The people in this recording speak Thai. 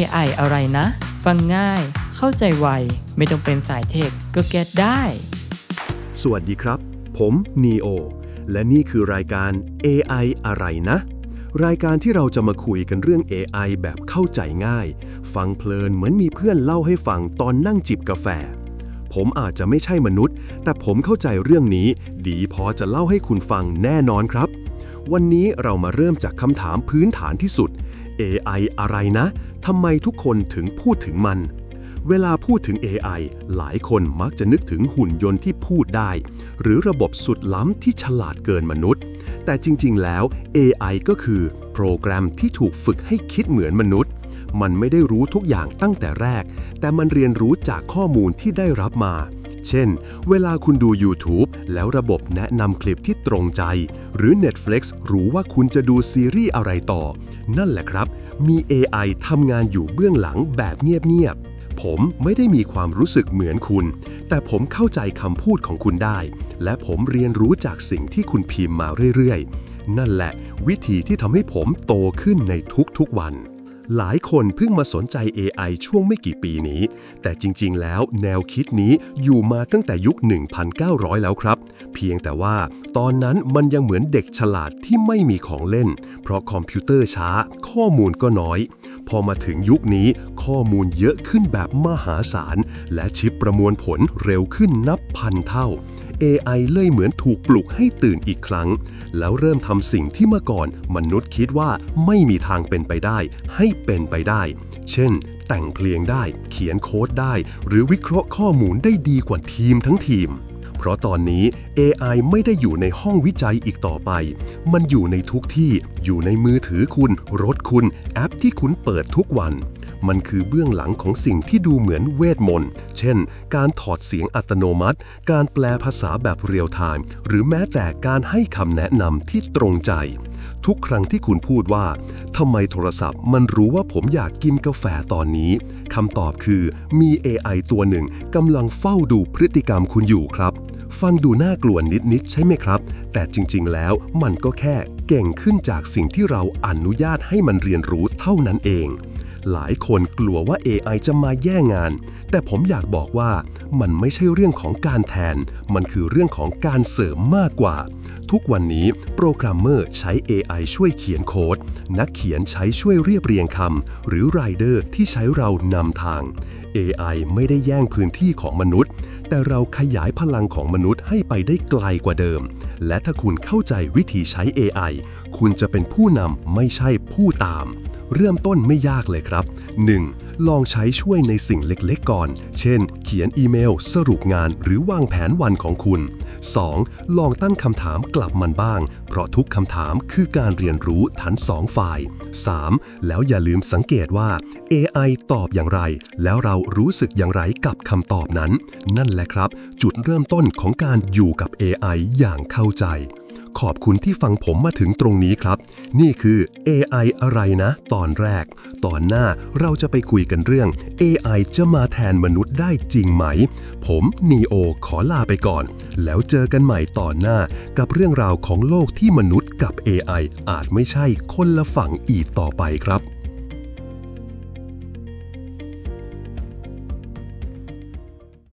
AI อะไรนะ ฟังง่าย เข้าใจไว ไม่ต้องเป็นสายเทคก็เก็ตได้ สวัสดีครับ ผม NEO และนี่คือรายการ AI อะไรนะ รายการที่เราจะมาคุยกันเรื่อง AI แบบเข้าใจง่าย ฟังเพลินเหมือนมีเพื่อนเล่าให้ฟังตอนนั่งจิบกาแฟ ผมอาจจะไม่ใช่มนุษย์ แต่ผมเข้าใจเรื่องนี้ ดีพอจะเล่าให้คุณฟังแน่นอนครับ วันนี้เรามาเริ่มจากคำถามพื้นฐานที่สุด AI อะไรนะ ทำไมทุกคนถึงพูดถึงมัน เวลาพูดถึง AI หลายคนมักจะนึกถึงหุ่นยนต์ที่พูดได้ หรือระบบสุดล้ำที่ฉลาดเกินมนุษย์ แต่จริง ๆ แล้ว AI ก็คือโปรแกรมที่ถูกฝึกให้คิดเหมือนมนุษย์ มันไม่ได้รู้ทุกอย่างตั้งแต่แรก แต่มันเรียนรู้จากข้อมูลที่ได้รับมา เช่น เวลาคุณดู YouTube แล้วระบบแนะนำคลิปที่ตรงใจ หรือ Netflix รู้ว่าคุณจะดูซีรีส์อะไรต่อ นั่นแหละครับ มี AI ทำงานอยู่เบื้องหลังแบบเงียบๆ ผมไม่ได้มีความรู้สึกเหมือนคุณ แต่ผมเข้าใจคำพูดของคุณได้ และผมเรียนรู้จากสิ่งที่คุณพิมพ์มาเรื่อยๆ นั่นแหละ วิธีที่ทำให้ผมโตขึ้นในทุกๆวัน หลายคนเพิ่งมาสนใจ AI ช่วงไม่กี่ปีนี้ แต่จริงๆ แล้วแนวคิดนี้อยู่มาตั้งแต่ยุค 1,900 แล้วครับ เพียงแต่ว่าตอนนั้นมันยังเหมือนเด็กฉลาดที่ไม่มีของเล่น เพราะคอมพิวเตอร์ช้า ข้อมูลก็น้อย พอมาถึงยุคนี้ข้อมูลเยอะขึ้นแบบมหาศาล และชิปประมวลผลเร็วขึ้นนับพันเท่า AI เลยเหมือนถูกปลุกให้ตื่นอีกครั้ง แล้วเริ่มทำสิ่งที่เมื่อก่อนมนุษย์คิดว่าไม่มีทางเป็นไปได้ ให้เป็นไปได้ เช่น แต่งเพลงได้ เขียนโค้ดได้ หรือวิเคราะห์ข้อมูลได้ดีกว่าทีมทั้งทีม เพราะตอนนี้ AI ไม่ได้อยู่ในห้องวิจัยอีกต่อไป มันอยู่ในทุกที่ อยู่ในมือถือคุณ รถคุณ แอปที่คุณเปิดทุกวัน มันคือเบื้องหลังของสิ่งที่ดูเหมือนเวทมนต์ เช่น การถอดเสียงอัตโนมัติ การแปลภาษาแบบเรียลไทม์ หรือแม้แต่การให้คำแนะนำที่ตรงใจ ทุกครั้งที่คุณพูดว่าทำไมโทรศัพท์มันรู้ว่าผมอยากกินกาแฟตอนนี้คำตอบคือมี AI ตัวหนึ่งกำลังเฝ้าดูพฤติกรรมคุณอยู่ครับ ฟังดูน่ากลัวนิดๆใช่ไหมครับ แต่จริงๆแล้วมันก็แค่เก่งขึ้นจากสิ่งที่เราอนุญาตให้มันเรียนรู้เท่านั้นเอง หลายคนกลัวว่า AI จะมาแย่งงาน แต่ผมอยากบอกว่ามันไม่ใช่เรื่องของการแทน มันคือเรื่องของการเสริมมากกว่า ทุกวันนี้โปรแกรมเมอร์ใช้ AI ช่วยเขียนโค้ด นักเขียนใช้ช่วยเรียบเรียงคำ หรือไรเดอร์ที่ใช้เรานำทาง AI ไม่ได้แย่งพื้นที่ของมนุษย์ แต่เราขยายพลังของมนุษย์ให้ไปได้ไกลกว่าเดิม และถ้าคุณเข้าใจวิธีใช้ AI คุณจะเป็นผู้นำไม่ใช่ผู้ตาม เริ่มต้นไม่ยากเลยครับ 1. ลองใช้ช่วยในสิ่งเล็กๆก่อน เช่น เขียนอีเมล สรุปงานหรือวางแผนวันของคุณ 2. ลองตั้งคำถามกลับมันบ้าง เพราะทุกคำถามคือการเรียนรู้ทั้งสองฝ่าย 3. แล้วอย่าลืมสังเกตว่า AI ตอบอย่างไร แล้วเรารู้สึกอย่างไรกับคำตอบนั้น นั่นแหละครับ จุดเริ่มต้นของการอยู่กับ AI อย่างเข้าใจ ขอบคุณที่ฟังผมมาถึงตรงนี้ครับ นี่คือ AI อะไรนะ ตอนแรก ตอนหน้าเราจะไปคุยกันเรื่อง AI จะมาแทนมนุษย์ได้จริงไหม ผมนีโอขอลาไปก่อน แล้วเจอกันใหม่ตอนหน้า กับเรื่องราวของโลกที่มนุษย์กับ AI อาจไม่ใช่คนละฝั่งอีกต่อไปครับ